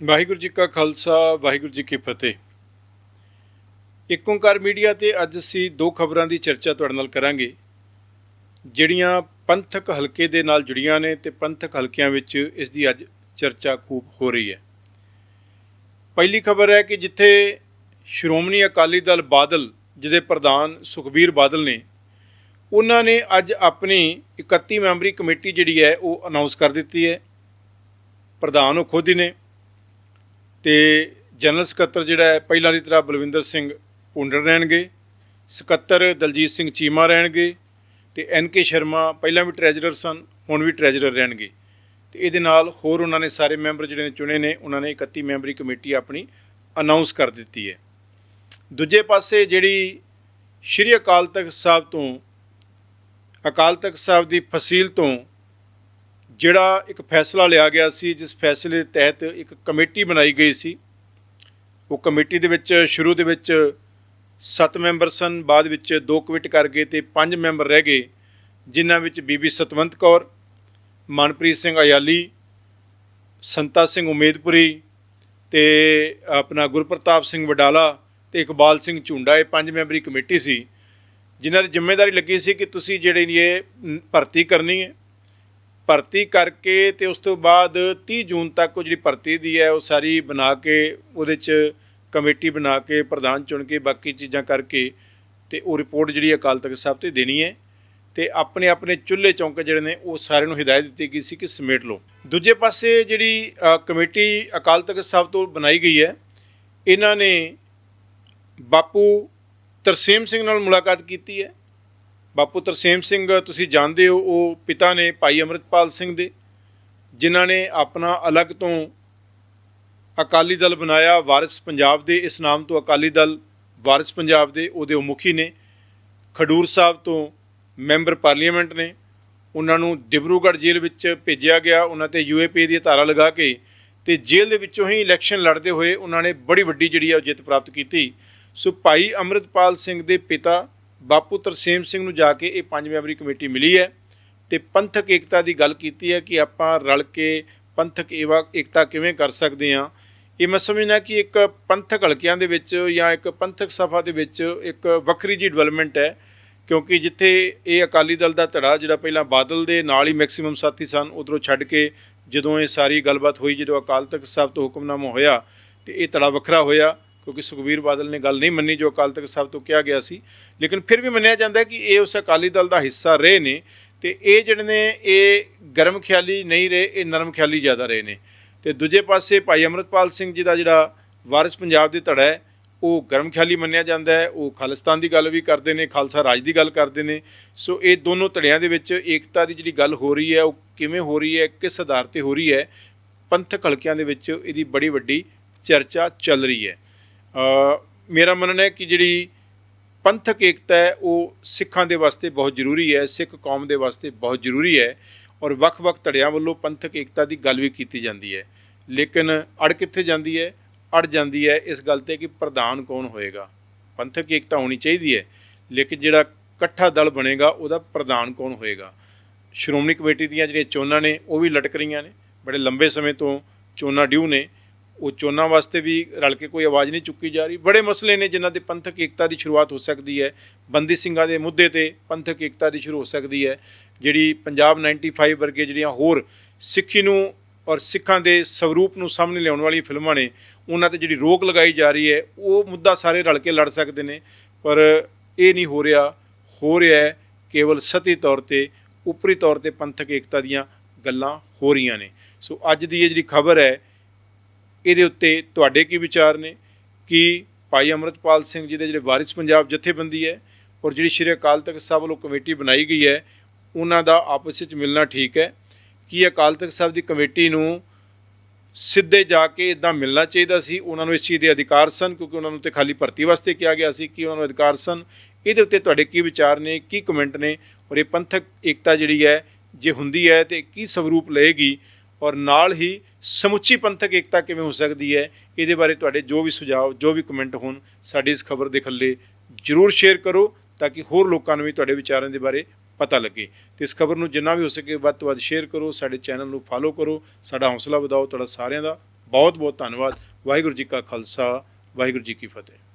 ਵਾਹਿਗੁਰੂ ਜੀ ਕਾ ਖਾਲਸਾ, ਵਾਹਿਗੁਰੂ ਜੀ ਕੀ ਫਤਿਹ। ਇੱਕ ਓਂਕਾਰ ਮੀਡੀਆ ਤੇ ਅੱਜ ਅਸੀਂ ਦੋ ਖਬਰਾਂ ਦੀ ਚਰਚਾ ਤੁਹਾਡੇ ਨਾਲ ਕਰਾਂਗੇ, ਜਿਹੜੀਆਂ ਪੰਥਕ ਹਲਕੇ ਦੇ ਨਾਲ ਜੁੜੀਆਂ ਨੇ ਤੇ ਪੰਥਕ ਹਲਕਿਆਂ ਵਿੱਚ ਇਸ ਦੀ ਅੱਜ ਚਰਚਾ ਖੂਬ ਹੋ ਰਹੀ ਹੈ। ਪਹਿਲੀ ਖਬਰ ਹੈ ਕਿ ਜਿੱਥੇ ਸ਼੍ਰੋਮਣੀ ਅਕਾਲੀ ਦਲ ਬਾਦਲ, ਜਿਹਦੇ ਪ੍ਰਧਾਨ ਸੁਖਬੀਰ ਬਾਦਲ ਨੇ, ਉਹਨਾਂ ਨੇ ਅੱਜ ਆਪਣੀ 31 ਮੈਂਬਰੀ ਕਮੇਟੀ ਜਿਹੜੀ ਹੈ ਉਹ ਅਨਾਉਂਸ ਕਰ ਦਿੱਤੀ ਹੈ। ਪ੍ਰਧਾਨ ਉਹ ਖੁਦ ਹੀ ਨੇ। ਤੇ ਜਨਰਲ ਸਕੱਤਰ ਜਿਹੜਾ ਹੈ, ਪਹਿਲਾਂ ਦੀ ਤਰ੍ਹਾਂ ਬਲਵਿੰਦਰ ਸਿੰਘ ਪੁੰਡਰ ਰਹਿਣਗੇ, ਸਕੱਤਰ ਦਲਜੀਤ ਸਿੰਘ ਚੀਮਾ ਰਹਿਣਗੇ ਤੇ ਐਨ ਕੇ ਸ਼ਰਮਾ ਪਹਿਲਾਂ ਵੀ ਟ੍ਰੈਜਰਰ ਸਨ, ਹੁਣ ਵੀ ਟ੍ਰੈਜਰਰ ਰਹਿਣਗੇ। ਤੇ ਇਹਦੇ ਨਾਲ ਹੋਰ ਉਹਨਾਂ ਨੇ ਸਾਰੇ ਮੈਂਬਰ ਜਿਹੜੇ ਨੇ ਚੁਣੇ ਨੇ, ਉਹਨਾਂ ਨੇ 31 ਮੈਂਬਰੀ ਕਮੇਟੀ ਆਪਣੀ ਅਨਾਉਂਸ ਕਰ ਦਿੱਤੀ ਹੈ। ਦੂਜੇ ਪਾਸੇ ਜਿਹੜੀ ਸ਼੍ਰੀ ਅਕਾਲ ਤਖਤ ਸਾਹਿਬ ਤੋਂ, ਅਕਾਲ ਤਖਤ ਸਾਹਿਬ ਦੀ ਫਸੀਲ ਤੋਂ ਜਿਹੜਾ ਇੱਕ ਫੈਸਲਾ ਲਿਆ ਗਿਆ ਸੀ, ਜਿਸ ਫੈਸਲੇ ਦੇ ਤਹਿਤ ਇੱਕ ਕਮੇਟੀ ਬਣਾਈ ਗਈ ਸੀ। ਉਹ ਕਮੇਟੀ ਦੇ ਵਿੱਚ ਸ਼ੁਰੂ ਦੇ ਵਿੱਚ 7 ਮੈਂਬਰ ਸਨ, ਬਾਅਦ ਵਿੱਚ 2 ਕਮਿਟ ਕਰ ਗਏ ਤੇ 5 ਮੈਂਬਰ ਰਹਿ ਗਏ, ਜਿਨ੍ਹਾਂ ਵਿੱਚ ਬੀਬੀ ਸਤਵੰਤ ਕੌਰ, ਮਨਪ੍ਰੀਤ ਸਿੰਘ ਅਯਾਲੀ, ਸੰਤਾ ਸਿੰਘ ਉਮੇਦਪੁਰੀ ਤੇ ਆਪਣਾ ਗੁਰਪ੍ਰਤਾਪ ਸਿੰਘ ਵਡਾਲਾ ਤੇ ਇਕਬਾਲ ਸਿੰਘ ਝੁੰਡਾ, ਇਹ ਪੰਜ ਮੈਂਬਰੀ ਕਮੇਟੀ ਸੀ, ਜਿਨ੍ਹਾਂ ਦੀ ਜ਼ਿੰਮੇਵਾਰੀ ਲੱਗੀ ਸੀ ਕਿ ਤੁਸੀਂ ਜਿਹੜੇ ਇਹ ਭਰਤੀ ਕਰਨੀ ਹੈ ਭਰਤੀ ਕਰਕੇ ਤੇ ਉਸ ਤੋਂ ਬਾਅਦ 30 ਜੂਨ ਤੱਕ ਉਹ ਜਿਹੜੀ ਭਰਤੀ ਦੀ ਹੈ, ਉਹ ਸਾਰੀ ਬਣਾ ਕੇ ਉਹਦੇ 'ਚ ਕਮੇਟੀ ਬਣਾ ਕੇ ਪ੍ਰਧਾਨ ਚੁਣ ਕੇ ਬਾਕੀ ਚੀਜ਼ਾਂ ਕਰਕੇ ਤੇ ਉਹ ਰਿਪੋਰਟ ਜਿਹੜੀ ਅਕਾਲ ਤਖਤ ਸਾਹਿਬ ਤੇ ਦੇਣੀ ਹੈ ਤੇ ਆਪਣੇ ਆਪਣੇ ਚੁੱਲ੍ਹੇ ਚੌਂਕੇ ਜਿਹੜੇ ਨੇ, ਉਹ ਸਾਰਿਆਂ ਨੂੰ ਹਦਾਇਤ ਦਿੱਤੀ ਗਈ ਸੀ ਕਿ ਸਮੇਟ ਲਓ। ਦੂਜੇ ਪਾਸੇ ਜਿਹੜੀ ਕਮੇਟੀ ਅਕਾਲ ਤਖਤ ਸਾਹਿਬ ਤੋਂ ਬਣਾਈ ਗਈ ਹੈ, ਇਹਨਾਂ ਨੇ ਬਾਪੂ ਤਰਸੇਮ ਸਿੰਘ ਨਾਲ ਮੁਲਾਕਾਤ ਕੀਤੀ ਹੈ ਬਾਪੂ ਤਰਸੇਮ ਸਿੰਘ, ਤੁਸੀਂ ਜਾਣਦੇ ਹੋ, ਉਹ ਪਿਤਾ ਨੇ ਭਾਈ ਅਮਰਿਤਪਾਲ ਸਿੰਘ ਦੇ, ਜਿਨ੍ਹਾਂ ਨੇ ਆਪਣਾ ਅਲੱਗ ਤੋਂ ਅਕਾਲੀ ਦਲ ਬਣਾਇਆ, ਵਾਰਿਸ ਪੰਜਾਬ ਦੇ, ਇਸ ਨਾਮ ਤੋਂ ਅਕਾਲੀ ਦਲ ਵਾਰਿਸ ਪੰਜਾਬ ਦੇ, ਉਹਦੇ ਉਹ ਮੁਖੀ ਨੇ, ਖਡੂਰ ਸਾਹਿਬ ਤੋਂ ਮੈਂਬਰ ਪਾਰਲੀਮੈਂਟ ਨੇ, ਉਹਨਾਂ ਨੂੰ ਡਿਬਰੂਗੜ੍ਹ ਜੇਲ੍ਹ ਵਿੱਚ ਭੇਜਿਆ ਗਿਆ, ਉਹਨਾਂ ਤੇ ਯੂਏਪੀ ਦੀ ਧਾਰਾ ਲਗਾ ਕੇ, ਤੇ ਜੇਲ੍ਹ ਦੇ ਵਿੱਚੋਂ ਹੀ ਇਲੈਕਸ਼ਨ ਲੜਦੇ ਹੋਏ ਉਹਨਾਂ ਨੇ ਬੜੀ ਵੱਡੀ ਜਿਹੜੀ ਆ ਉਹ ਜਿੱਤ ਪ੍ਰਾਪਤ ਕੀਤੀ। ਸੋ ਭਾਈ ਅਮਰਿਤਪਾਲ ਸਿੰਘ ਦੇ ਪਿਤਾ ਬਾਪੂ ਤਰਸੇਮ ਸਿੰਘ ਨੂੰ ਜਾ ਕੇ ਇਹ ਪੰਜ ਮੈਂਬਰੀ ਕਮੇਟੀ ਮਿਲੀ ਹੈ ਤੇ ਪੰਥਕ ਏਕਤਾ ਦੀ ਗੱਲ ਕੀਤੀ ਹੈ ਕਿ ਆਪਾਂ ਰਲ ਕੇ ਪੰਥਕ ਏਵਾ ਏਕਤਾ ਕਿਵੇਂ ਕਰ ਸਕਦੇ ਹਾਂ। ਇਹ ਮੈਂ ਸਮਝਣਾ ਕਿ ਇੱਕ ਪੰਥਕ ਹਲਕਿਆਂ ਦੇ ਵਿੱਚ ਜਾਂ ਇੱਕ ਪੰਥਕ ਸਭਾ ਦੇ ਵਿੱਚ ਇੱਕ ਵੱਖਰੀ ਜੀ ਡਿਵੈਲਪਮੈਂਟ ਹੈ, ਕਿਉਂਕਿ ਜਿੱਥੇ ਇਹ ਅਕਾਲੀ ਦਲ ਦਾ ਧੜਾ ਜਿਹੜਾ ਪਹਿਲਾਂ ਬਾਦਲ ਦੇ ਨਾਲ ਹੀ ਮੈਕਸਿਮਮ ਸਾਥੀ ਸਨ, ਉਧਰੋਂ ਛੱਡ ਕੇ ਜਦੋਂ ਇਹ ਸਾਰੀ ਗੱਲਬਾਤ ਹੋਈ, ਜਦੋਂ ਅਕਾਲ ਤਖਤ ਸਾਹਿਬ ਤੋਂ ਹੁਕਮਨਾਮਾ ਹੋਇਆ ਤੇ ਇਹ ਧੜਾ ਵੱਖਰਾ ਹੋਇਆ ਕਿਉਂਕਿ ਸੁਖਬੀਰ ਬਾਦਲ ਨੇ ਗੱਲ ਨਹੀਂ ਮੰਨੀ ਜੋ ਅਕਾਲ ਤਖਤ ਸਾਹਿਬ ਤੋਂ ਕਿਹਾ ਗਿਆ ਸੀ। ਲੇਕਿਨ ਫਿਰ ਵੀ ਮੰਨਿਆ ਜਾਂਦਾ ਕਿ ਇਹ ਉਸ ਅਕਾਲੀ ਦਲ ਦਾ ਹਿੱਸਾ ਰਹੇ ਨੇ ਤੇ ਇਹ ਜਿਹੜੇ ਨੇ, ਇਹ ਗਰਮ ਖਿਆਲੀ ਨਹੀਂ ਰਹੇ, ਇਹ ਨਰਮ ਖਿਆਲੀ ਜ਼ਿਆਦਾ ਰਹੇ ਨੇ। ਤੇ ਦੂਜੇ ਪਾਸੇ ਭਾਈ ਅਮਰਤਪਾਲ ਸਿੰਘ ਜੀ ਦਾ ਜਿਹੜਾ ਵਾਰਿਸ ਪੰਜਾਬ ਦੀ ਧੜਾ ਹੈ, ਉਹ ਗਰਮ ਖਿਆਲੀ ਮੰਨਿਆ ਜਾਂਦਾ ਹੈ, ਉਹ ਖਾਲਿਸਤਾਨ ਦੀ ਗੱਲ ਵੀ ਕਰਦੇ ਨੇ, ਖਾਲਸਾ ਰਾਜ ਦੀ ਗੱਲ ਕਰਦੇ ਨੇ। ਸੋ ਇਹ ਦੋਨੋਂ ਧੜਿਆਂ ਦੇ ਵਿੱਚ ਏਕਤਾ ਦੀ ਜਿਹੜੀ ਗੱਲ ਹੋ ਰਹੀ ਹੈ, ਉਹ ਕਿਵੇਂ ਹੋ ਰਹੀ ਹੈ, ਕਿਸ ਆਧਾਰ ਤੇ ਹੋ ਰਹੀ ਹੈ, ਪੰਥਕ ਹਲਕਿਆਂ ਦੇ ਵਿੱਚ ਇਹਦੀ ਬੜੀ ਵੱਡੀ ਚਰਚਾ ਚੱਲ ਰਹੀ ਹੈ। ਮੇਰਾ ਮੰਨਣਾ ਹੈ ਕਿ ਜਿਹੜੀ ਪੰਥਕ ਏਕਤਾ ਹੈ, ਉਹ ਸਿੱਖਾਂ ਦੇ ਵਾਸਤੇ ਬਹੁਤ ਜ਼ਰੂਰੀ ਹੈ, ਸਿੱਖ ਕੌਮ ਦੇ ਵਾਸਤੇ ਬਹੁਤ ਜ਼ਰੂਰੀ ਹੈ ਔਰ ਵੱਖ-ਵੱਖ ਧੜਿਆਂ ਵੱਲੋਂ ਪੰਥਕ ਏਕਤਾ ਦੀ ਗੱਲ ਵੀ ਕੀਤੀ ਜਾਂਦੀ ਹੈ। ਲੇਕਿਨ ਅੜ ਕਿੱਥੇ ਜਾਂਦੀ ਹੈ? ਅੜ ਜਾਂਦੀ ਹੈ ਇਸ ਗੱਲ ਤੇ ਕਿ ਪ੍ਰਧਾਨ ਕੌਣ ਹੋਏਗਾ? ਪੰਥਕ ਏਕਤਾ ਹੋਣੀ ਚਾਹੀਦੀ ਹੈ, ਲੇਕਿਨ ਜਿਹੜਾ ਇਕੱਠਾ ਦਲ ਬਣੇਗਾ, ਉਹਦਾ ਪ੍ਰਧਾਨ ਕੌਣ ਹੋਏਗਾ? ਸ਼੍ਰੋਮਣੀ ਕਮੇਟੀ ਦੀਆਂ ਜਿਹੜੀਆਂ ਚੋਣਾਂ ਨੇ, ਉਹ ਵੀ ਲਟਕ ਰਹੀਆਂ ਨੇ। ਬੜੇ ਲੰਬੇ ਸਮੇਂ ਤੋਂ ਚੋਣਾਂ ਡਿਊ ਨੇ। ਉਹ ਚੋਣਾਂ ਵਾਸਤੇ ਵੀ ਰਲ ਕੇ ਕੋਈ ਆਵਾਜ਼ ਨਹੀਂ ਚੁੱਕੀ ਜਾ ਰਹੀ। ਬੜੇ ਮਸਲੇ ਨੇ ਜਿਨ੍ਹਾਂ ਦੇ ਪੰਥਕ ਏਕਤਾ ਦੀ ਸ਼ੁਰੂਆਤ ਹੋ ਸਕਦੀ ਹੈ। ਬੰਦੀ ਸਿੰਘਾਂ ਦੇ ਮੁੱਦੇ ਤੇ ਪੰਥਕ ਏਕਤਾ ਦੀ ਸ਼ੁਰੂ ਹੋ ਸਕਦੀ ਹੈ। ਜਿਹੜੀ ਪੰਜਾਬ 95 ਵਰਗੇ ਜਿਹੜੀਆਂ ਹੋਰ ਸਿੱਖੀ ਨੂੰ ਔਰ ਸਿੱਖਾਂ ਦੇ ਸਵਰੂਪ ਨੂੰ ਸਾਹਮਣੇ ਲਿਆਉਣ ਵਾਲੀਆਂ ਫਿਲਮਾਂ ਨੇ, ਉਹਨਾਂ ਤੇ ਜਿਹੜੀ ਰੋਕ ਲਗਾਈ ਜਾ ਰਹੀ ਹੈ, ਉਹ ਮੁੱਦਾ ਸਾਰੇ ਰਲ ਕੇ ਲੜ ਸਕਦੇ ਨੇ। ਪਰ ਇਹ ਨਹੀਂ ਹੋ ਰਿਹਾ। ਹੋ ਰਿਹਾ ਹੈ ਕੇਵਲ ਸਤੀ ਤੌਰ ਤੇ, ਉਪਰੀ ਤੌਰ ਤੇ ਪੰਥਕ ਏਕਤਾ ਦੀਆਂ ਗੱਲਾਂ ਹੋ ਰਹੀਆਂ ਨੇ। ਸੋ ਅੱਜ ਦੀ ਇਹ ਜਿਹੜੀ ਖਬਰ ਹੈ ਇਹਦੇ ਉੱਤੇ ਤੁਹਾਡੇ ਕੀ ਵਿਚਾਰ ਨੇ? ਕਿ ਭਾਈ ਅਮਰਤਪਾਲ ਸਿੰਘ ਜੀ ਦੇ ਜਿਹੜੇ ਵਾਰਿਸ ਪੰਜਾਬ ਜਥੇਬੰਦੀ ਹੈ ਔਰ ਜਿਹੜੀ ਸ਼੍ਰੀ ਅਕਾਲ ਤਖਤ ਸਾਹਿਬ ਵੱਲੋਂ ਕਮੇਟੀ ਬਣਾਈ ਗਈ ਹੈ, ਉਹਨਾਂ ਦਾ ਆਪਸ ਵਿੱਚ ਮਿਲਣਾ ਠੀਕ ਹੈ? ਕਿ ਅਕਾਲ ਤਖਤ ਸਾਹਿਬ ਦੀ ਕਮੇਟੀ ਨੂੰ ਸਿੱਧੇ ਜਾ ਕੇ ਇਦਾਂ ਮਿਲਣਾ ਚਾਹੀਦਾ ਸੀ? ਉਹਨਾਂ ਨੂੰ ਇਸ ਚੀਜ਼ ਦੇ ਅਧਿਕਾਰ ਸਨ ਕਿਉਂਕਿ ਉਹਨਾਂ ਨੂੰ ਤੇ ਖਾਲੀ ਭਰਤੀ ਵਾਸਤੇ ਕਿਹਾ ਗਿਆ ਸੀ। ਕਿ ਉਹਨਾਂ ਨੂੰ ਅਧਿਕਾਰ ਸਨ? ਇਹਦੇ ਉੱਤੇ ਤੁਹਾਡੇ ਕੀ ਵਿਚਾਰ ਨੇ? ਕੀ ਕਮੈਂਟ ਨੇ? ਔਰ ਇਹ ਪੰਥਕ ਏਕਤਾ ਜਿਹੜੀ ਹੈ, ਜੇ ਹੁੰਦੀ ਹੈ ਤੇ ਕੀ ਸਵਰੂਪ ਲਏਗੀ? ਔਰ ਨਾਲ ਹੀ ਸਮੁੱਚੀ ਪੰਥਕ ਏਕਤਾ ਕਿਵੇਂ ਹੋ ਸਕਦੀ ਹੈ, ਇਹਦੇ ਬਾਰੇ ਤੁਹਾਡੇ ਜੋ ਵੀ ਸੁਝਾਅ, ਜੋ ਵੀ ਕਮੈਂਟ ਹੋਣ, ਸਾਡੀ ਇਸ ਖਬਰ ਦੇ ਥੱਲੇ ਜਰੂਰ ਸ਼ੇਅਰ ਕਰੋ ਤਾਂ ਕਿ ਹੋਰ ਲੋਕਾਂ ਨੂੰ ਵੀ ਤੁਹਾਡੇ ਵਿਚਾਰਾਂ ਦੇ ਬਾਰੇ ਪਤਾ ਲੱਗੇ। ਤੇ ਇਸ ਖਬਰ ਨੂੰ ਜਿੰਨਾ ਵੀ ਹੋ ਸਕੇ ਵੱਧ ਤੋਂ ਵੱਧ ਸ਼ੇਅਰ ਕਰੋ, ਸਾਡੇ ਚੈਨਲ ਨੂੰ ਫਾਲੋ ਕਰੋ, ਸਾਡਾ ਹੌਸਲਾ ਵਧਾਓ, ਤੁਹਾਡਾ ਸਾਰਿਆਂ ਦਾ ਬਹੁਤ ਬਹੁਤ ਧੰਨਵਾਦ। ਵਾਹਿਗੁਰੂ ਜੀ ਕਾ ਖਾਲਸਾ, ਵਾਹਿਗੁਰੂ ਜੀ ਕੀ ਫਤਿਹ।